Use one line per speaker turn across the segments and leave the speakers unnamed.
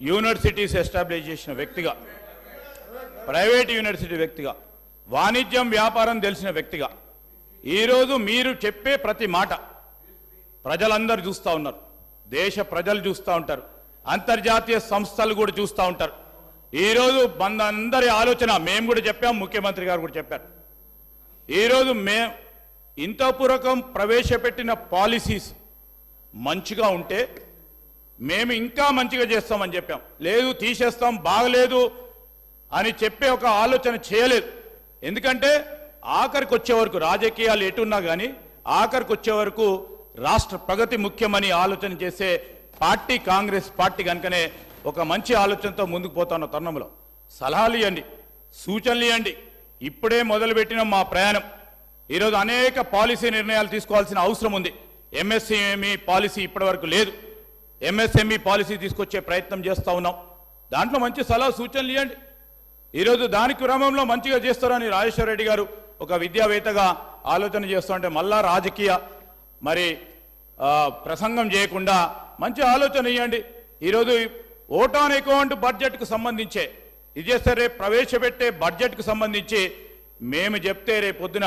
Universities establish చేసిన వ్యక్తిగా private university వ్యక్తిగా వాణిజ్యం వ్యాపారం తెలిసిన వ్యక్తిగా ఈరోజు మీరు చెప్పే ప్రతి మాట ప్రజలందరూ చూస్తూ ఉన్నారు. దేశ ప్రజలు చూస్తూ ఉంటారు. అంతర్జాతీయ సంస్థలు కూడా చూస్తూ ఉంటారు. ఈరోజు మనందరి ఆలోచన మేము కూడా చెప్పాం ముఖ్యమంత్రి గారు కూడా చెప్పారు. ఈరోజు మే ఇంతపూర్వకం ప్రవేశపెట్టిన పాలసీస్ మంచిగా ఉంటే మేము ఇంకా మంచిగా చేస్తామని చెప్పాం. లేదు తీసేస్తాం బాగలేదు అని చెప్పే ఒక ఆలోచన చేయలేదు. ఎందుకంటే ఆఖరికి వచ్చే వరకు రాజకీయాలు ఎటున్నా కానీ ఆఖరికి వచ్చే వరకు రాష్ట్ర ప్రగతి ముఖ్యమని ఆలోచన చేసే పార్టీ కాంగ్రెస్ పార్టీ కనుకనే ఒక మంచి ఆలోచనతో ముందుకు పోతున్న తరుణంలో. సలహాలు ఇవ్వండి సూచనలు ఇవ్వండి ఇప్పుడే మొదలుపెట్టిన మా ప్రయాణం. ఈరోజు అనేక పాలసీ నిర్ణయాలు తీసుకోవాల్సిన అవసరం ఉంది. ఎంఎస్సీఎంఈ పాలసీ ఇప్పటివరకు లేదు. ఎంఎస్ఎంఈ పాలసీ తీసుకొచ్చే ప్రయత్నం చేస్తూ ఉన్నాం. దాంట్లో మంచి సలహా సూచనలు ఇవ్వండి ఈరోజు దాని క్రమంలో మంచిగా చేస్తారని రాజేశ్వర రెడ్డి గారు ఒక విద్యావేత్తగా ఆలోచన చేస్తుంటే మళ్ళా రాజకీయ మరి ప్రసంగం చేయకుండా మంచి ఆలోచన ఇవ్వండి ఈరోజు ఓటాన్ అకౌంట్ బడ్జెట్కు సంబంధించే ఇది చేస్తే రేపు ప్రవేశపెట్టే బడ్జెట్కు సంబంధించి మేము చెప్తే రేపు పొద్దున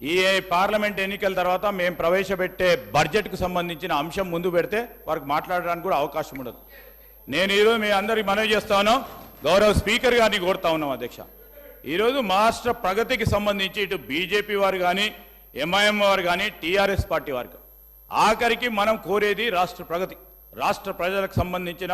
ఈ పార్లమెంట్ ఎన్నికల తర్వాత మేము ప్రవేశపెట్టే బడ్జెట్కు సంబంధించిన అంశం ముందు పెడితే వారికి మాట్లాడడానికి కూడా అవకాశం ఉండదు. నేను ఈరోజు మీ అందరికి మనవి చేస్తాను. గౌరవ స్పీకర్ గారిని కోరుతా ఉన్నాం అధ్యక్ష. ఈరోజు మహారాష్ట్ర ప్రగతికి సంబంధించి ఇటు బీజేపీ వారు కానీ ఎంఐఎం వారు కానీ టీఆర్ఎస్ పార్టీ వారు ఆఖరికి మనం కోరేది రాష్ట్ర ప్రగతి. రాష్ట్ర ప్రజలకు సంబంధించిన